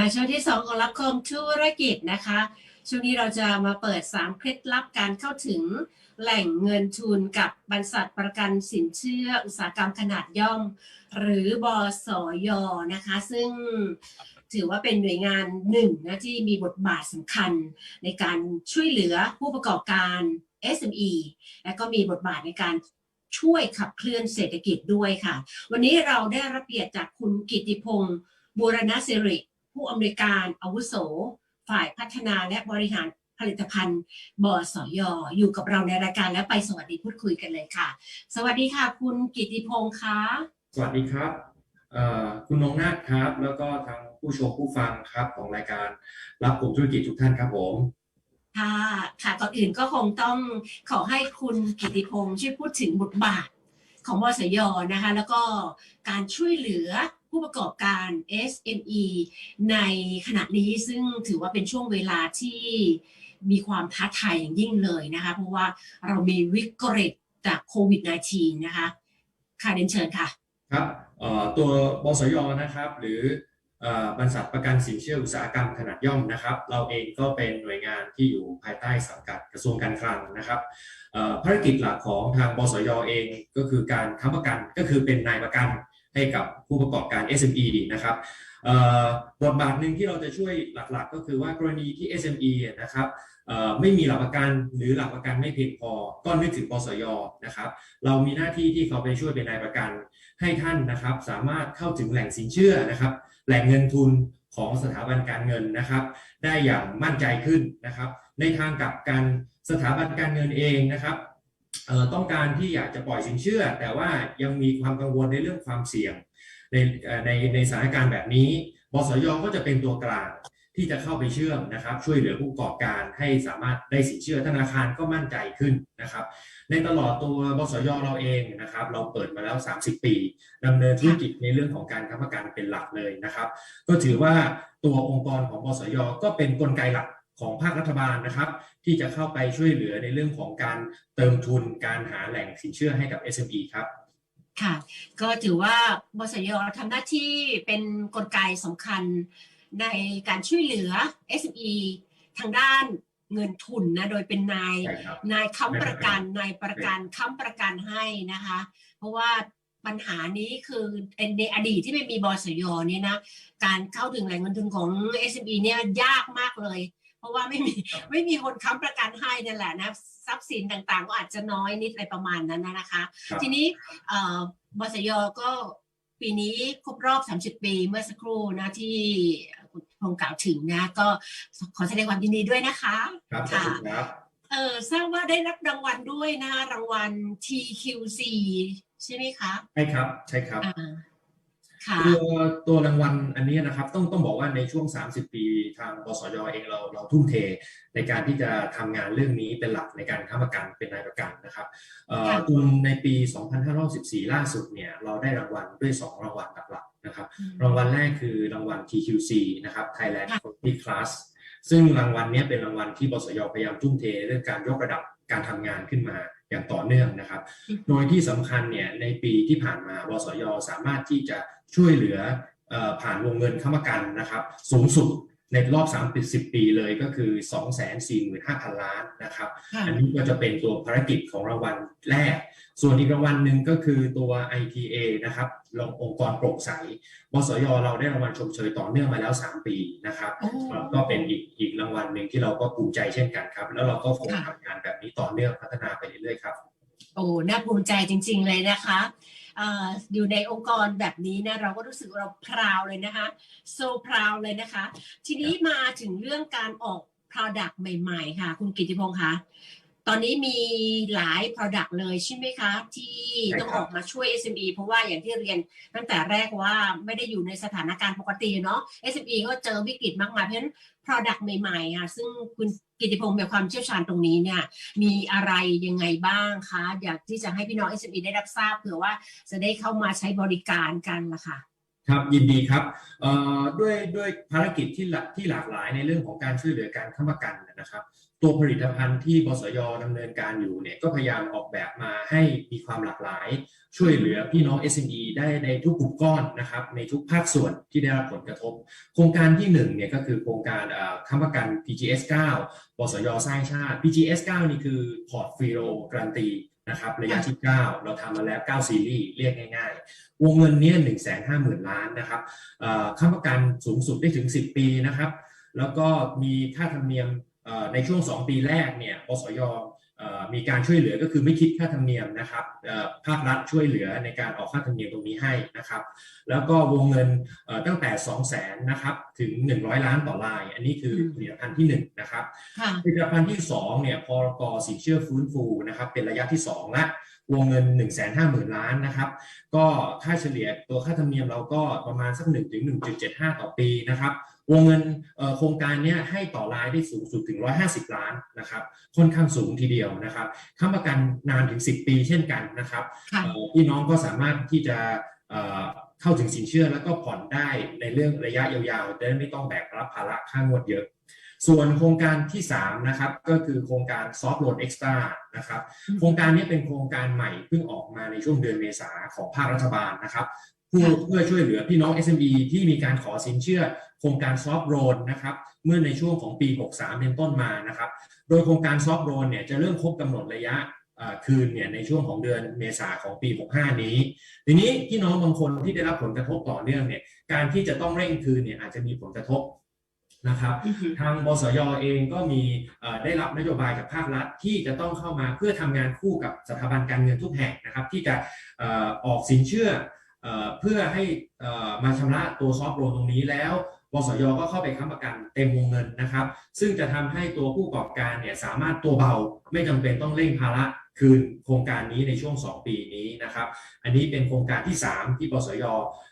มาช่วงที่ 2 ของรับคมธุรกิจนะคะ ช่วงนี้เราจะมาเปิด 3 เคล็ดลับการเข้าถึงแหล่งเงินทุนกับบริษัทประกันสินเชื่ออุตสาหกรรมขนาดย่อม หรือบสยนะคะ ซึ่งถือว่าเป็นหน่วยงานหนึ่งนะที่มีบทบาทสำคัญในการช่วยเหลือผู้ประกอบการ SME และก็มีบทบาทในการช่วยขับเคลื่อนเศรษฐกิจด้วยค่ะ วันนี้เราได้รับเกียรติจากคุณกิติพงศ์บูรณสิริ ผู้อำนวยการอาวุโส ฝ่ายพัฒนาและบริหารผลิตภัณฑ์บสยอยู่กับเราในรายการแล้วไปสวัสดีพูดคุยกันเลยค่ะ สวัสดีค่ะ คุณกิติพงศ์คะสวัสดีครับเอ่อคุณนงนาถครับ แล้วก็ทางผู้ชมผู้ฟังครับของรายการรับกลุ่มธุรกิจทุกท่านครับผมค่ะค่ะก่อนอื่นก็คงต้องขอให้คุณกิติพงศ์ช่วยพูดถึงบทบาทของบสยนะคะ แล้วก็การช่วยเหลือ ผู้ประกอบการ SME ในขณะนี้ซึ่งถือว่าเป็นช่วงเวลาที่มีความท้าทายอย่างยิ่งเลยนะคะเพราะว่าเรามีวิกฤตจากโควิด -19 นะคะค่ะเรียนเชิญค่ะครับตัวบสยนะครับหรือบริษัทประกันสินเชื่ออุตสาหกรรมขนาดย่อมนะครับ เราเองก็เป็นหน่วยงานที่อยู่ภายใต้สังกัดกระทรวงการคลังนะครับภารกิจหลักของทางบสยเองก็คือการค้ำประกันก็คือเป็นนายประกัน ให้กับผู้ประกอบการ SME นะครับบทบาทหนึ่งที่เราจะช่วยหลักๆ ก็คือว่ากรณีที่ SME นะครับไม่มีหลักประกันหรือหลักประกันไม่เพียงพอ ก็นึกถึงบสยนะครับเรามีหน้าที่ที่เขาไปช่วยเป็นนายประกัน ให้ท่านนะครับสามารถเข้าถึงแหล่งสินเชื่อนะครับ แหล่งเงินทุนของสถาบันการเงินนะครับ ได้อย่างมั่นใจขึ้นนะครับ ในทางกลับกันสถาบันการเงินเองนะครับ ต้องการที่อยากจะปล่อยสินเชื่อ แต่ว่ายังมีความกังวลในเรื่องความเสี่ยงในในในสถานการณ์แบบนี้บสยก็จะเป็นตัวกลางที่จะเข้าไปเชื่อมนะครับ ช่วยเหลือผู้ประกอบการให้สามารถได้สินเชื่อธนาคารก็มั่นใจขึ้นนะครับ ในตลอดตัวบสยเราเองนะครับ เราเปิดมาแล้ว 30 ปีดำเนินธุรกิจในเรื่องของการค้ำประกันเป็นหลักเลยนะครับ ก็ถือว่าตัวองค์กรของบสยก็เป็นกลไกหลัก ของภาครัฐบาลนะครับ ที่จะเข้าไปช่วยเหลือในเรื่องของการเติมทุนการหาแหล่งสินเชื่อให้กับ SME ครับค่ะ ก็ถือว่าบสยทำหน้าที่เป็นกลไกสำคัญในการช่วยเหลือ SME ทางด้านเงินทุนนะโดยเป็นนายใช่ครับนายค้ำประกันนายประกันค้ำประกันให้นะคะ เพราะว่าปัญหานี้คือในอดีตที่ไม่มีบสยเนี่ยนะการเข้าถึงแหล่งเงินทุนของ SME เนี่ยยากมากเลย เพราะว่าไม่มีไม่มีคนค้ำประกันให้นั่นแหละนะทรัพย์สินต่างๆ ก็อาจจะน้อยนิดอะไรประมาณนั้นนะนะคะครับทีนี้เอ่อบสยก็ปีนี้ครบรอบ 30 ปีเมื่อสักครู่นะที่คุณพงศ์กล่าวถึงนะ ก็ขอแสดงความยินดีด้วยนะคะครับขอบคุณครับเออทราบว่าได้รับรางวัลด้วยนะรางวัล TQC ใช่ไหมคะใช่ครับใช่ครับอ่าค่ะ ตัวตัวรางวัลอันนี้นะครับต้องต้องบอกว่าในช่วง 30 ปีทางบสยเองเราเราทุ่มเทในการที่จะทำงานเรื่องนี้เป็นหลักในการค้ำประกันเป็นนายประกันนะครับเอ่อค่ะจนในปี 2514 ล่าสุดเนี่ยเราได้รางวัลด้วย 2 รางวัลหลักๆนะครับรางวัลแรกคือรางวัล TQC นะครับ Thailand ค่ะ Quality Class ซึ่งรางวัลเนี้ยเป็นรางวัลที่บสยพยายามทุ่มเทเรื่องการยกระดับการทำงานขึ้นมาอย่างต่อเนื่องนะครับอืมโดยที่สำคัญเนี่ยในปีที่ผ่านมาบสยสามารถที่จะ ช่วยเหลือเอ่อผ่านวงเงินค้ำประกันนะครับ สูงสุดในรอบ3 10ปีเลยก็คือ 245,000 ล้านนะครับค่ะอันนี้ก็จะเป็นตัวภารกิจของรางวัลแรก ส่วนอีกรางวัลหนึ่งก็คือตัว ITA นะครับรององค์กรโปร่งใสบสยเราได้รางวัลชมเชยต่อเนื่องมาแล้ว 3 ปีนะครับโอ้ก็เป็นอีกอีกรางวัลหนึ่งที่เราก็ภูมิใจเช่นกันครับ แล้วเราก็คงค่ะทำงานแบบนี้ต่อเนื่องพัฒนาไปเรื่อยๆครับ โอ้ น่าภูมิใจจริง ๆ เลยนะคะเอ่ออยู่ในองค์กรแบบนี้นะเราก็รู้สึกเราพราวเลยนะคะ so proud เลยนะคะ ทีนี้มาถึงเรื่องการออก product ใหม่ ๆ ค่ะ คุณกิติพงษ์คะ ตอนนี้มีหลาย product เลยใช่ไหมคะ ที่ใช่ต้องครัอบอกมาช่วย SME เพราะว่าอย่างที่เรียนตั้งแต่แรกว่าไม่ได้อยู่ในสถานการณ์ปกติเนาะ SME ก็เจอวิกฤตมากมายเพราะฉะนั้น product ใหม่ๆอะซึ่งคุณกิติพงษ์มีความเชี่ยวชาญตรงนี้เนี่ย มีอะไรยังไงบ้างคะ อยากที่จะให้พี่น้อง SME ได้รับทราบเผื่อว่าจะได้เข้ามาใช้บริการกันล่ะค่ะครับยินดีครับเอ่อด้วยด้วยภารกิจที่หลักที่หลากหลายในเรื่องของการช่วยเหลือการค้ำประกันนะครับ ตัวผลิตภัณฑ์ที่บสยดำเนินการอยู่เนี่ยก็พยายามออกแบบมาให้มีความหลากหลาย ช่วยเหลือพี่น้อง SME ได้ในทุกกลุ่มก้อนนะครับในทุกภาคส่วนที่ได้รับผลกระทบ โครงการที่1เนี่ยก็คือโครงการค้ำประกัน PGS 9บสยสร้างชาติ PGS 9 นี่คือพอร์ตฟิโลการันตีนะครับระยะที่ 9 เราทำมาแล้ว 9 ซีรีส์เรียกง่าย ๆ วงเงินเนี้1 5 0 0 0 0 ล้านนะครับค้ำประกันสูงสุดได้ถึง 10 ปีนะครับแล้วก็มีค่าธรรมเนียม ในช่วง 2 ปีแรกเนี่ยบสยเอ่อมีการช่วยเหลือก็คือไม่คิดค่าธรรมเนียมนะครับเอ่อภาครัฐช่วยเหลือในการออกค่าธรรมเนียมตรงนี้ให้นะครับ แล้วก็วงเงินเอ่อตั้งแต่ 2 0 0 0 0 0นะครับถึง 100 ล้านต่อราย อันนี้คือผลิตภัณฑ์ที่1นะครับค่ะผลิตภัณฑ์ที่2เนี่ยพรกสินเชื่อฟื้นฟูนะครับเป็นระยะที่2และวงเงิน 1 5 0 0 0 0 ล้านนะครับ ก็ค่าเฉลี่ยตัวค่าธรรมเนียมเราก็ประมาณสัก1ถึง1.75 ต่อปีนะครับ วงเงินเอ่อโครงการเนี้ยให้ต่อรายได้สูงสุดถึง 150 ล้านนะครับค่อนข้างสูงทีเดียวนะครับค้ำประกันนานถึง 10 ปีเช่นกันนะครับค่ะเอ่อพี่น้องก็สามารถที่จะเอ่อเข้าถึงสินเชื่อแล้วก็ผ่อนได้ในเรื่องระยะยาวๆจะได้ไม่ต้องแบกรับภาระค่างวดเยอะ ส่วนโครงการที่3นะครับก็คือโครงการซอฟ t ์โ a นเอ็กซ์ตร้านะครับอืมโครงการนี้เป็นโครงการใหม่เพิ่งออกมาในช่วงเดือนเมษาของภาครัฐบาลนะครับเพื่อค่ะเพื่อช่วยเหลือพี่น้อง SME ที่มีการขอสินเชื่อ โครงการซอฟ t ์โ a นนะครับเมื่อในช่วงของปี 63 เป็นต้นมานะครับโดยโครงการซอฟ t ์โ a นเนี่ยจะเริ่มครบกำหนดระยะเอ่อคืนเนี่ยในช่วงของเดือนเมษาของปี 65 นี้ ทีนี้พี่น้องบางคนที่ได้รับผลกระทบต่อเนื่องเนี่ยการที่จะต้องเร่งคืนเนี่ยอาจจะมีผลกระทบนะครับอือหือทางบสยเองก็มีเอ่อได้รับนโยบายจากภาครัฐที่จะต้องเข้ามาเพื่อทำงานคู่กับสถาบันการเงินทุกแห่งนะครับ ที่จะเอ่อออกสินเชื่อเอ่อเพื่อให้เอ่อมาชำระตัวซอฟต์โลนตรงนี้แล้ว บสยก็เข้าไปค้ำประกันเต็มวงเงินนะครับ ซึ่งจะทำให้ตัวผู้ประกอบการเนี่ยสามารถตัวเบาไม่จำเป็นต้องเร่งภาระคืนโครงการนี้ในช่วง 2 ปีนี้นะครับ อันนี้เป็นโครงการที่ 3 ที่บสย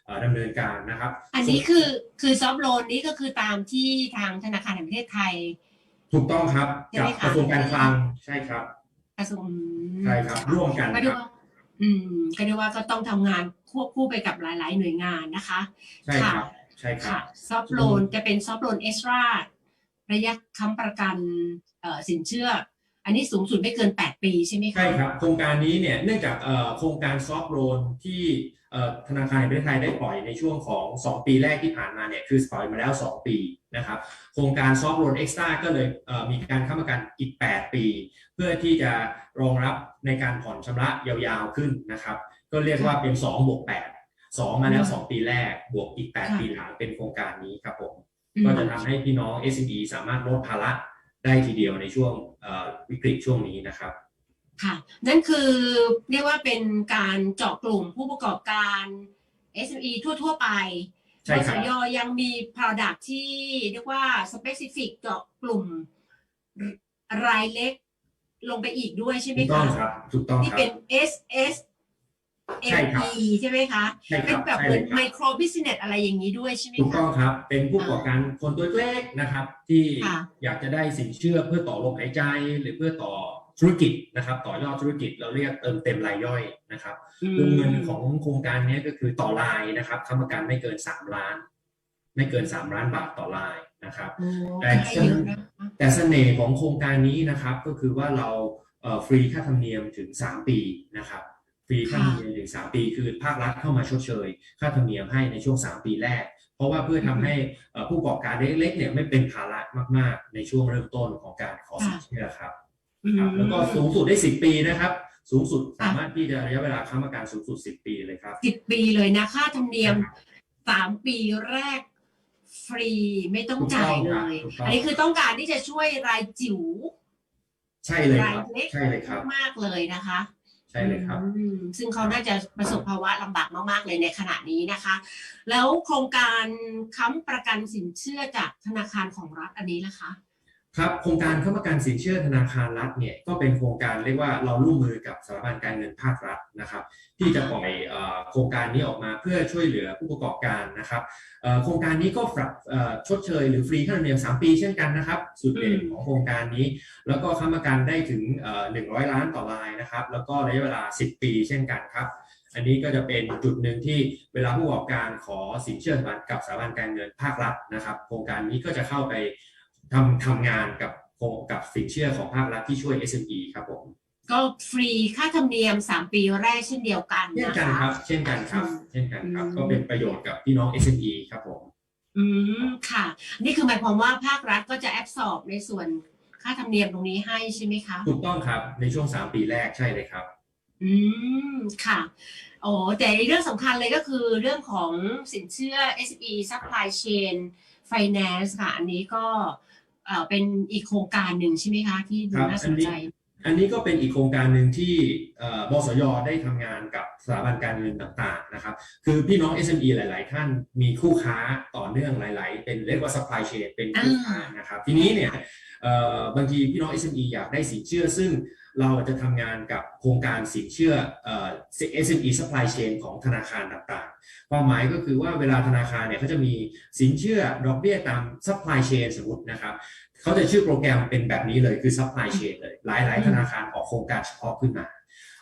เอ่อดำเนินการนะครับ อันนี้คือคือซอฟต์โลนนี้ก็คือตามที่ทางธนาคารแห่งประเทศไทย ถูกต้องครับใช่กับไหมคะกระทรวงการคลังใช่ครับกระทรวงใช่ครับร่วมกันก็คเรียรักบว่าอืมก็เรียกว่าก็ต้องทำงานควบคู่ไปกับหลาย ๆ หน่วยงานนะคะใช่ครับ ใช่ครัค่ะบซอฟโลนจะเป็นซอฟโลนเอสราระยะค้ำประกันเอ่อสินเชื่อ อันนี้สูงสุดไม่เกิน 8 ปีใช่ไหมคะ ใช่ครับ โครงการนี้เนี่ยเนื่องจากเอ่อโครงการซอฟต์โลนที่เอ่อธนาคารแห่งประเทศไทยได้ปล่อยในช่วงของ 2 ปีแรกที่ผ่านมาเนี่ยคือปล่อยมาแล้ว 2 ปีนะครับโครงการซอฟต์โลนเอ็กซ์ตร้าก็เลยเอ่อมีการค้ำประกันอีก 8 ปี เพื่อที่จะรองรับในการผ่อนชำระยาวๆขึ้นนะครับ ก็เรียกว่าเป็น2บวก8 2มาแล้ว2ปีแรกบวกอีก8ปีหลังเป็นโครงการนี้ครับผมอืมก็จะทำให้พี่น้อง SME สามารถลดภาระได้ทีเดียวในช่วงเอ่อวิกฤตช่วงนี้นะครับค่ะนั่นคือเรียกว่าเป็นการเจาะกลุ่มผู้ประกอบการ SME ทั่ว ๆ ไปใช่ครับสยยังมี Product ที่เรียกว่า Specific เจาะกลุ่มรายเล็กลงไปอีกด้วยใช่ไหมถูกต้อคะงครับถูกต้องที่ครับเป็น S S ใช่ครับ ME ใช่ไหมคะ ใช่คเป็รันบแบบใช่เหมืเลอนยครับไมโครบิสเนสอะไรอย่างนี้ด้วยใช่ไหมถูกต้คะ องครับ เป็นผู้ประกอบการคนตัวเล็กนะครับ ที่ค่ะ อยากจะได้สินเชื่อเพื่อต่อลมหายใจหรือเพื่อต่อธุรกิจนะครับ ต่อยอดธุรกิจเราเรียกเติมเต็มรายย่อยนะครับอืมวงเงินของโครงการนี้ก็คือต่อรายนะครับค้ำประกันไม่เกิน 3 ล้าน ไม่เกิน 3 ล้านบาทต่อรายนะครับ โอ้แต่ให้เยอะนะคะแต่เสน่ห์ของโครงการนี้นะครับก็คือว่าเราเอ่อฟรีค่าธรรมเนียมถึง 3 ปีนะครับ ฟรีค่าธรรมเนียมถึง3ปีคือภาครัฐเข้ามาชดเชย ค่าธรรมเนียมให้ในช่วง3ปีแรก เพราะว่าเพื่อทำให้เอ่อผู้ประกอบการเล็กๆเนี่ยไม่เป็นภาระมากๆ ในช่วงเริ่มต้นของการขอสินเชื่อครับอืครับมแล้วก็สูงสุดได้10ปีนะครับ สูงสุดสามารถที่จะระยะเวลาค้ำประกันสูงสุด10ปีเลยครับสิบปีเลยนะค่าธรรมเนียมสามปีแรกฟรีไม่ต้องจ่ายเลยถูกต้องครับอันนี้คือต้องการที่จะช่วยรายจิ๋วใช่เลยราคยรับเล็กใช่เลยครับมากๆเลยนะคะใช่เลยครับ อืมซึ่งเขาน่าจะประสบภาวะลำบากมาก ๆ เลยในขณะนี้นะคะ แล้วโครงการค้ำประกันสินเชื่อจากธนาคารของรัฐอันนี้ล่ะคะ ครับโครงการค้ำประกันสินเชื่อธนาคารรัฐเนี่ยก็เป็นโครงการเรียกว่าเราร่วมมือกับสถาบันการเงินภาครัฐนะครับ ที่จะปล่อยเอ่อโครงการนี้ออกมาเพื่อช่วยเหลือผู้ประกอบการนะครับเอ่อโครงการนี้ก็ปรับเอ่อชดเชยหรือฟรีค่าธรรมเนียม3ปีเช่นกันนะครับสุดเด่นอืมของโครงการนี้ แล้วก็ค้ำประกันได้ถึงเอ่อ100 ล้านต่อรายนะครับ แล้วก็ระยะเวลา 10 ปีเช่นกันครับอันนี้ก็จะเป็นจุดหนึ่งที่เวลาผู้ประกอบการขอสินเชื่อกับสถาบันการเงินภาครัฐนะครับ โครงการนี้ก็จะเข้าไป ทำทำงานกับกับสินเชื่อของภาครัฐที่ช่วย SME ครับผมก็ฟรีค่าธรรมเนียม 3 ปีแรกเช่นเดียวกันเช่นนะกันคะครับ เช่นกันครับ อืมเช่นกันครับ อืม ก็เป็นประโยชน์กับพี่น้อง SME ครับผม อืมค่ะ นี่คือหมายความว่าภาครัฐก็จะแอบสอบในส่วนค่าธรรมเนียมตรงนี้ให้ใช่ไหมคะ ถูกต้องครับในช่วง 3 ปีแรกใช่เลยครับ อืมค่ะโอ้แต่เรื่องสำคัญเลยก็คือเรื่องของสินเชื่อ SME Supply Chain Finance ค่ะ อันนี้ก็ เอ่อเป็นอีกโครงการหนึ่งใช่ไหมคะ ที่ดูครับน่าสนใจอันนี้ก็เป็นอีกโครงการหนึ่งที่เอ่อบสยได้ทำงานกับสถาบันการเงินต่างๆนะครับ คือพี่น้อง SME หลาย ๆ ท่านมีคู่ค้าต่อเนื่องหลาย ๆ เป็นเรียกว่า supply chain เป็นคู่ค้านะครับ ทีนี้เนี่ยเอ่อบางทีพี่น้อง SME อยากได้สินเชื่อซึ่ง เราจะทำงานกับโครงการสินเชื่อเอ่อ SME supply chain ของธนาคารต่างๆ ความหมายก็คือว่าเวลาธนาคารเนี่ยเขาจะมีสินเชื่อดอกเบี้ยตาม supply chain สมมตินะครับเขาจะชื่อโปรแกรมเป็นแบบนี้เลยคือ supply chain เลย หลายๆ ธนาคารออกโครงการเฉพาะขึ้นมา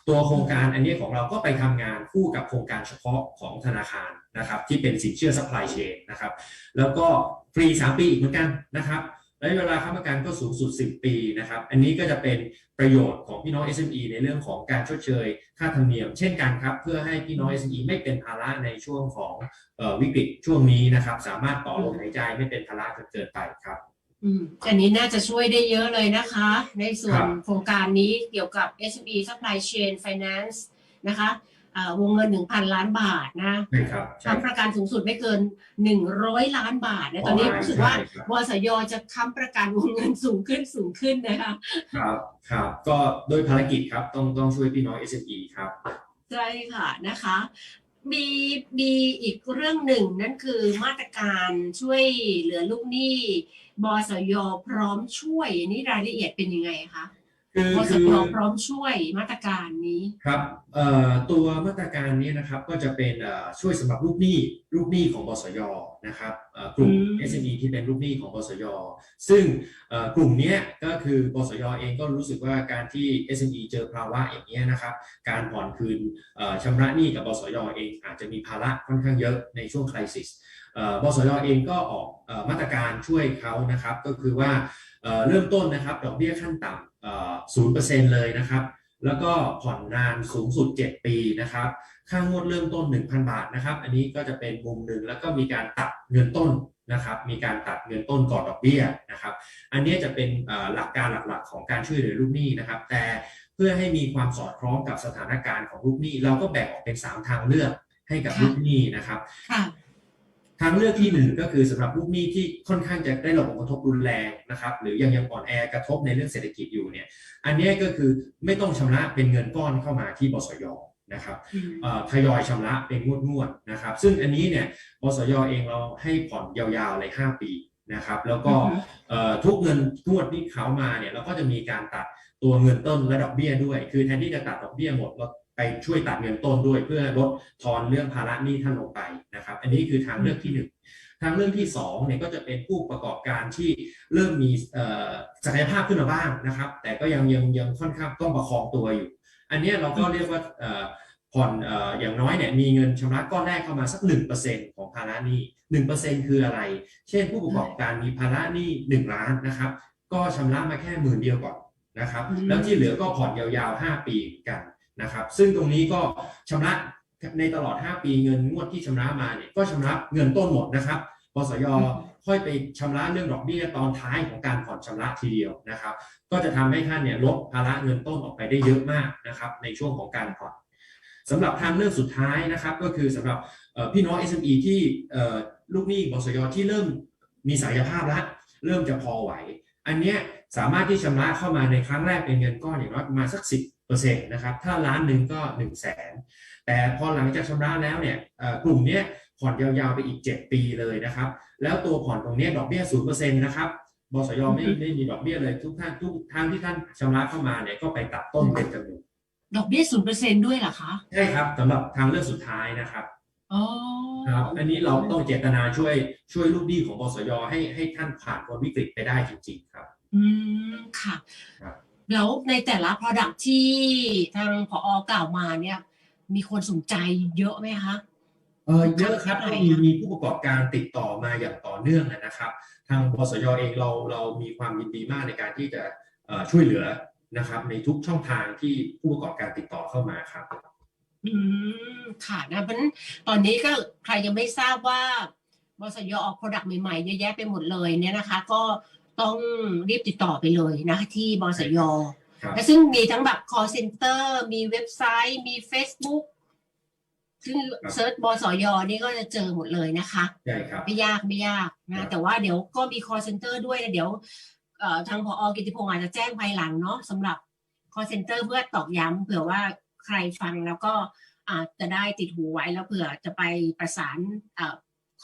ตัวโครงการอันนี้ของเราก็ไปทำงานคู่กับโครงการเฉพาะของธนาคารนะครับที่เป็นสินเชื่อ supply chain นะครับแล้วก็ฟรี 3 ปีอีกเหมือนกันนะครับ และเวลาค้ำประกันก็สูงสุด 10 ปีนะครับ อันนี้ก็จะเป็นประโยชน์ของพี่น้อง SME ในเรื่องของการชดเชย ค่าธรรมเนียม เช่นกันครับ เพื่อให้พี่น้อง SME ไม่เป็นภาระในช่วงของเอ่อวิกฤตช่วงนี้นะครับ สามารถต่อลมหายใจไม่เป็นภาระจนเกินไปครับอืมอันนี้น่าจะช่วยได้เยอะเลยนะคะ ในส่วนครับโครงการนี้เกี่ยวกับ SME Supply Chain Finance นะคะอ่า วงเงิน 1,000 ล้านบาทนะใช่ครับใช่ ค้ำประกันสูงสุดไม่เกิน 100 ล้านบาทนะตอนนี้รู้สึกว่าใช่ครับบสยจะค้ำประกันวงเงินสูงขึ้นสูงขึ้นนะคะครับครับก็โดยภารกิจครับต้องต้องช่วยพี่น้อง SME ครับ ใช่ค่ะนะคะ มีมีอีกเรื่องหนึ่งนั่นคือมาตรการช่วยเหลือลูกหนี้บสยพร้อมช่วยอันนี่รายละเอียดเป็นยังไงคะ คือบสคืยอพร้อมช่วยมาตรการนี้ ครับเอ่อตัวมาตรการนี้นะครับก็จะเป็นเอ่อช่วยสำหรับลูกหนี้ลูกหนี้ของบสยนะครับเอ่อกลุ่ม อืม SME ที่เป็นลูกหนี้ของบสยซึ่งเอ่อกลุ่มเนี้ยก็คือบสยเองก็รู้สึกว่าการที่ SME เจอภาวะอย่างเงี้ยนะครับการผ่อนคืนเอ่อชำระหนี้กับบสยเองอาจจะมีภาระค่อนข้างเยอะในช่วงคริสิสเอ่อ บสยเองก็ออกเอ่อมาตรการช่วยเขานะครับก็คือว่าเอ่อเริ่มต้นนะครับดอกเบี้ยขั้นต่ำเอ่อ0%เลยนะครับ แล้วก็ผ่อนนานสูงสุด 7 ปีนะครับ ค่างวดเริ่มต้น 1,000 บาทนะครับ อันนี้ก็จะเป็นมุมหนึ่งแล้วก็มีการตัดเงินต้นนะครับ มีการตัดเงินต้นก่อนดอกเบี้ยนะครับ อันนี้จะเป็นเอ่อหลักการหลักๆ ของการช่วยเหลือลูกหนี้นะครับ แต่เพื่อให้มีความสอดคล้องกับสถานการณ์ของลูกหนี้ เราก็แบ่งออกเป็น 3 ทางเลือกให้กับค่ะลูกหนี้นะครับค่ะ ทางเลือกที่หนึ่งก็คือสำหรับลูกหนี้ที่ค่อนข้างจะได้รับผลกระทบรุนแรงนะครับ หรือยังยังอ่อนแอกระทบในเรื่องเศรษฐกิจอยู่เนี่ยอันเนี้ยก็คือไม่ต้องชำระเป็นเงินก้อนเข้ามาที่บสยนะครับอืมเอ่อทยอยชำระเป็นงวดงวดๆนะครับ ซึ่งอันนี้เนี่ยบสยเองเราให้ผ่อนยาวๆเลย5 ปีนะครับ แล้วก็อือฮึเอ่อทุกเงินงวดที่เขามาเนี่ยเราก็จะมีการตัดตัวเงินต้นและดอกเบี้ยด้วย คือแทนที่จะตัดดอกเบี้ยหมดเรา ไปช่วยตัดเงินต้นด้วยเพื่อลดทอนเรื่องภาระหนี้ท่านลงไปนะครับ อันนี้คือทางเลือกที่หนึ่งทางเรื่องที่สองเนี่ยก็จะเป็นผู้ประกอบการที่เริ่มมีเอ่อศักยภาพขึ้นมาบ้างนะครับ แต่ก็ยังยังยังค่อนข้างต้องประคองตัวอยู่ อันเนี้ยเราก็เรียกว่าเอ่อผ่อนเอ่ออย่างน้อยเนี่ยมีเงินชำระก้อนแรกเข้ามาสัก 1%ของภาระหนี้1%คืออะไร เช่นผู้ประกอบการมีภาระหนี้1ล้านนะครับ ก็ชำระมาแค่หมื่นเดียวก่อนนะครับอืมแล้วที่เหลือก็ผ่อนยาวๆ 5 ปีเหมือนกัน นะครับซึ่งตรงนี้ก็ชำระในตลอด 5 ปีเงินงวดที่ชำระมาเนี่ยก็ชำระเงินต้นหมดนะครับปสยค่อยไปชำระเรื่องดอกเบี้ยตอนท้ายของการผ่อนชำระทีเดียวนะครับ ก็จะทำให้ท่านเนี่ยลดภาระเงินต้นออกไปได้เยอะมากนะครับในช่วงของการผ่อนสำหรับทางเลือกสุดท้ายนะครับก็คือสำหรับพี่น้อง SME ที่เอ่ลูกหนี้บสยที่เริ่มมีศักยภาพแล้วเริ่มจะพอไหว อันเนี้ยสามารถที่ชำระเข้ามาในครั้งแรกเป็นเงินก้อนอย่างน้อยประมาณสัก10 นะครับถ้าล้านหนึ่งก็1 0 0 0 0แสนแต่พอหลังจากชำระแล้วเนี่ยเอ่อกลุ่มเนี้ยผ่อนยาวๆไปอีก 7 ปีเลยนะครับ แล้วตัวผ่อนตรงเนี้ยดอกเบี้ย0%นะครับบสยไม่อือฮึไม่มีดอกเบี้ยเลยทุกท่านทุกทางที่ท่านชำระเข้ามาเนี่ยก็ไปตัดต้นเป็นจำนวนดอกเบี้ยศูนย์เปอร์เซ็นด้วยเหรอคะใช่ครับสำหรับทางเลือกสุดท้ายนะครับอ๋อครับอันนี้เราต้องเจตนาช่วยช่วยลูกหนี้ของบสยให้ให้ท่านผ่านพ้นวิกฤตไปได้จริง ๆ ครับ อืมค่ะครับ แล้วในแต่ละ Product ที่ทางผอกล่าวมาเนี่ย มีคนสนใจเยอะไหมคะ เออเยอะครับก็มีมีผู้ประกอบการติดต่อมาอย่างต่อเนื่องนะครับ ทางบสยเองเราเรามีความยินดีมากในการที่จะเอ่อช่วยเหลือนะครับ ในทุกช่องทางที่ผู้ประกอบการติดต่อเข้ามาครับ อืมค่ะนะเพราะฉะนั้นตอนนี้ก็ใครยังไม่ทราบว่าบสยออก Product ใหม่ๆเยอะแยะไปหมดเลยเนี่ยนะคะ ก็ ต้องรีบติดต่อไปเลยนะคะที่บสยครับและซึ่งมีทั้งแบบ call center มีเว็บไซต์ มี Facebook ซึ่งเซิร์ชบสยนี่ก็จะเจอหมดเลยนะคะใช่ครับไม่ยากไม่ยากครันะบแต่ว่าเดี๋ยวก็มี call center ด้วยนะเดี๋ยวเอ่อทางพอกิติพงศ์อาจจะแจ้งภายหลังเนาะสำหรับ call center เพื่อตอกย้ำเผื่อว่าใครฟังแล้วก็อาจจะได้ติดหูไว้แล้วเผื่อจะไปประสานเอ่อ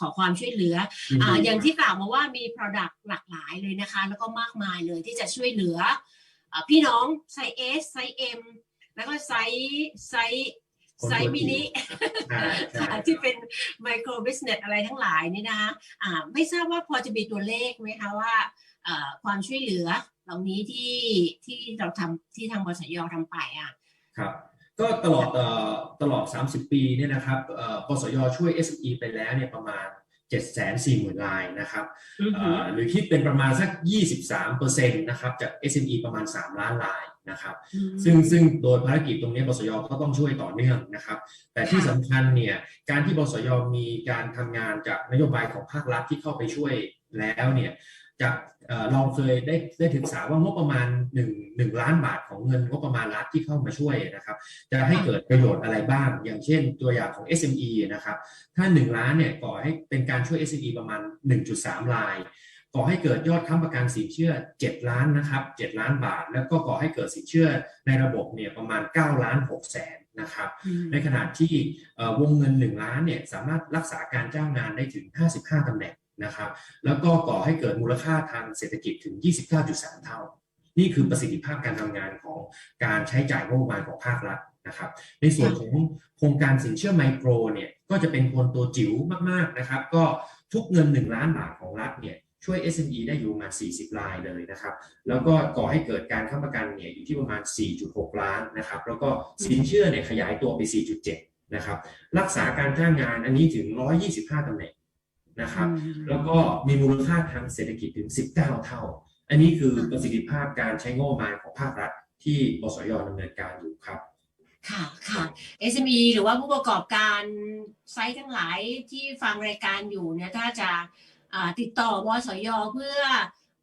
ขอความช่วยเหลืออ่าอย่างที่กล่าวมาว่ามี Product หลากหลายเลยนะคะ แล้วก็มากมายเลยที่จะช่วยเหลืออาพี่น้องไซส์ S ไซส์ M แล้วก็ไซส์ไซส์ไซส์มินิใช่ใช่ค่ะที่เป็น micro business อะไรทั้งหลายนี่นะคะอ่าไม่ทราบว่าพอจะมีตัวเลขไหมคะว่าอ่าความช่วยเหลือเหล่านี้ที่ที่เราทำที่ทางบสยทำไปอะครับ ก็ตลอดเอ่อตลอด 30 ปีเนี่ยนะครับเอ่อกสยช่วย SME ไปแล้วเนี่ยประมาณ 740,000รายนะครับอือเอ่หืออหรือคิดเป็นประมาณสัก 23%นะครับจาก SME ประมาณ 3 ล้านรายนะครับ ซึ่งซึ่งโดยภารกิจตรงนี้บสยก็ต้องช่วยต่อเนื่องนะครับ แต่ที่สำคัญเนี่ยการที่บสยมีการทำงานจากนโยบายของภาครัฐที่เข้าไปช่วยแล้วเนี่ย จากเอ่อเราเคยได้ได้ศึกษาว่างบประมาณ1 1ล้านบาทของเงินงบประมาณรัฐที่เข้ามาช่วยนะครับ จะให้เกิดประโยชน์อะไรบ้าง อย่างเช่นตัวอย่างของ SME นะครับ ถ้า 1 ล้านเนี่ยก่อให้เป็นการช่วย SME ประมาณ 1.3 ลายก่อให้เกิดยอดค้ำประกันสินเชื่อ 7 ล้านนะครับ7ล้านบาท แล้วก็ก่อให้เกิดสินเชื่อในระบบเนี่ยประมาณ 9 ล้าน6แสนนะครับ ในขณะที่เอ่อวงเงิน 1 ล้านเนี่ยสามารถรักษาการจ้างงานได้ถึง 55ตำแหน่ง นะครับแล้วก็ก่อให้เกิดมูลค่าทางเศรษฐกิจถึง 29.3 เท่า นี่คือประสิทธิภาพการทำงานของการใช้จ่ายงบประมาณของภาครัฐนะครับในส่วนของโครงการสินเชื่อไมโครเนี่ยก็จะเป็นคนตัวจิ๋วมากๆนะครับก็ทุกเงิน 1 ล้านบาทของรัฐเนี่ยช่วย SME ได้อยู่ประมาณ 40 รายเลยนะครับ แล้วก็ก่อให้เกิดการค้ำประกันเนี่ยอยู่ที่ประมาณ 4.6 ล้านนะครับ แล้วก็สินเชื่อเนี่ยขยายตัวไป 4.7 นะครับ รักษาการจ้างงานอันนี้ถึง 125 ตำแหน่ง นะครับ แล้วก็มีมูลค่าทางเศรษฐกิจถึง 19 เท่า อันนี้คือประสิทธิภาพการใช้งบประมาณของภาครัฐที่บสยดำเนินการอยู่ครับค่ะค่ะ SME หรือว่าผู้ประกอบการไซต์ทั้งหลายที่ฟังรายการอยู่เนี่ยถ้าจะอ่าติดต่อบสยเพื่อ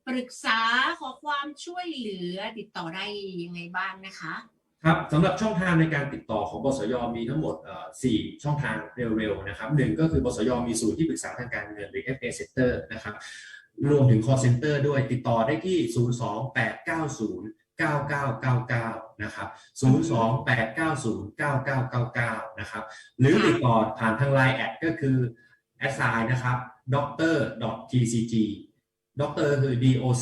ปรึกษาขอความช่วยเหลือติดต่อได้ยังไงบ้างนะคะ ครับสำหรับช่องทางในการติดต่อของบสยมีทั้งหมดเอ่อสี่ช่องทางเร็วๆนะครับหนึ่งก็คือบสยมีศูนย์ที่ปรึกษาทางการเงินหรือ FA Center นะครับรวมถึง call center ด้วยติดต่อได้ที่ 02890 9999 นะครับ 02890 9999 นะครับ หรือติดต่อผ่านทาง Line แอดก็คือ a s s i g n นะครับ d r tcg ด็อกเตอร์คือ doc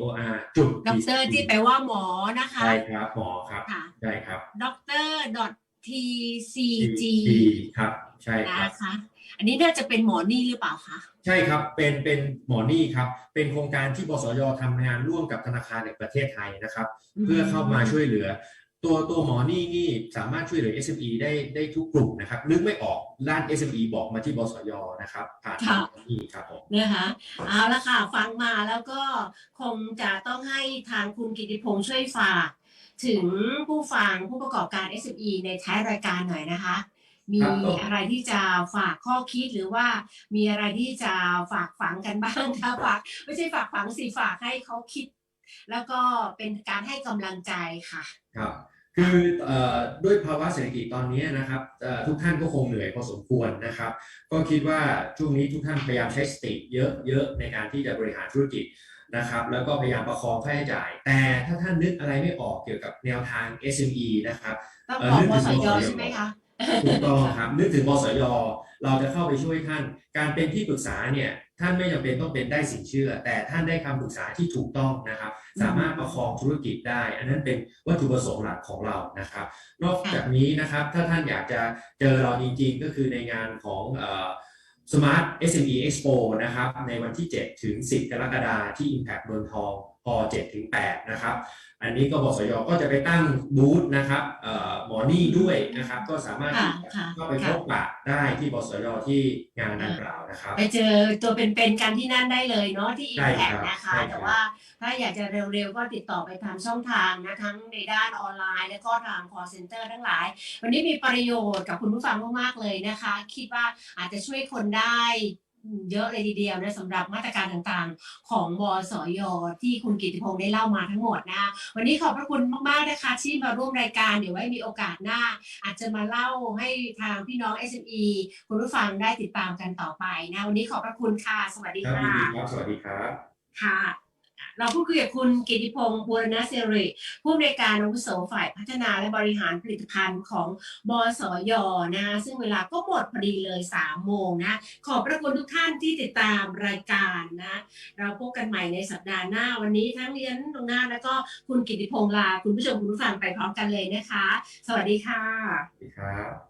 tor จุด ด็อกเตอร์ที่แปลว่าหมอนะคะใช่ครับหมอครับค่ะใช่ครับ ด็อกเตอร์ tcg ครับใช่ครับ นะคะ อันนี้น่าจะเป็นหมอนี่หรือเปล่าคะใช่ครับ เป็นเป็นหมอนี่ครับ เป็นโครงการที่บสยทำงานร่วมกับธนาคารแห่งประเทศไทยนะครับ เพื่อเข้ามาช่วยเหลือ ตัวตัวหมอนี่นี่สามารถช่วยเหลือ SME ได้ได้ทุกกลุ่มนะครับ นึกไม่ออกด้าน SME บอกมาที่บสยนะครับผ่านมอนี่ครับผม นะคะเอาละค่ะ ฟังมาแล้วก็คงจะต้องให้ทางคุณกิติพงษ์ช่วยฝาก ถึงผู้ฟังผู้ประกอบการ SME ในท้ายรายการหน่อยนะคะ มีอะไรที่จะฝากข้อคิดหรือว่ามีอะไรที่จะฝากฝังกันบ้างคะฝากไม่ใช่ฝากฝังสิฝากให้เขาคิด แล้วก็เป็นการให้กำลังใจค่ะ ครับคือเอ่อด้วยภาวะเศรษฐกิจตอนนี้นะครับเอ่อทุกท่านก็คงเหนื่อยพอสมควรนะครับ ก็คิดว่าช่วงนี้ทุกท่านพยายามใช้สติเยอะๆในการที่จะบริหารธุรกิจนะครับ แล้วก็พยายามประคองค่าใช้จ่าย แต่ถ้าท่านนึกอะไรไม่ออกเกี่ยวกับแนวทาง SME นะครับ ต้องเอ่อบอกนึกวถึงสยบสยใช่ไหมคะ ถูกต้องครับนึกถึงบสยเราจะเข้าไปช่วยท่าน การเป็นที่ปรึกษาเนี่ย ท่านไม่จำเป็นต้องเป็นได้สินเชื่อ แต่ท่านได้คำปรึกษาที่ถูกต้องนะครับ สามารถประคองธุรกิจได้ อันนั้นเป็นวัตถุประสงค์หลักของเรานะครับ นอกจากนี้นะครับถ้าท่านอยากจะเจอเราจริงๆ ก็คือในงานของเอ่อ Smart SME Expo นะครับในวันที่ 7 ถึง 10 กรกฎาคมที่ Impact เมืองทอง พ7ถึง8นะครับ อันนี้ก็บสยก็จะไปตั้งบูธนะครับเอ่อหมอนี่ด้วยนะครับ ก็สามารถที่จะค่ะเข้าไปพค่ะบปะได้ที่บสยที่งานดังกล่าวนะครับ ไปเจอตัวเป็นๆกันที่นั่นได้เลยเนาะที่ใช่ Impact ครับนะคะใช่ครับแต่ว่าถ้าอยากจะเร็วๆ ก็ติดต่อไปทางช่องทางนะทั้งในด้านออนไลน์ และก็ทาง call center ทั้งหลาย วันนี้มีประโยชน์กับคุณผู้ฟังมากๆเลยนะคะ คิดว่าอาจจะช่วยคนได้ เยอะเลยทีเดียวนะสำหรับมาตรการต่างๆ ของบสยที่คุณกิติพงศ์ได้เล่ามาทั้งหมดนะวันนี้ขอบพระคุณมากๆนะคะที่มาร่วมรายการเดี๋ยวไว้มีโอกาสหน้า อาจจะมาเล่าให้ทางพี่น้อง SME คุณผู้ฟังได้ติดตามกันต่อไปนะวันนี้ขอบพระคุณค่ะ สวัสดีครับค่ะยินดีครับ สวัสดีครับ ค่ะ เราพูดคุยกับคุณกิติพงศ์บูรณศิริผู้อำนวยการอาวุโสฝ่ายพัฒนาและบริหารผลิตภัณฑ์ของบสยนะคะซึ่งเวลาก็หมดพอดีเลย3โมงนะขอบพระคุณทุกท่านที่ติดตามรายการนะเราพบกันใหม่ในสัปดาห์หน้าวันนี้ทั้งเรียนตรงหน้าแล้วก็คุณกิติพงศ์ลา คุณผู้ชมคุณผู้ฟังไปพร้อมกันเลยนะคะ สวัสดีค่ะสวัสดีครับ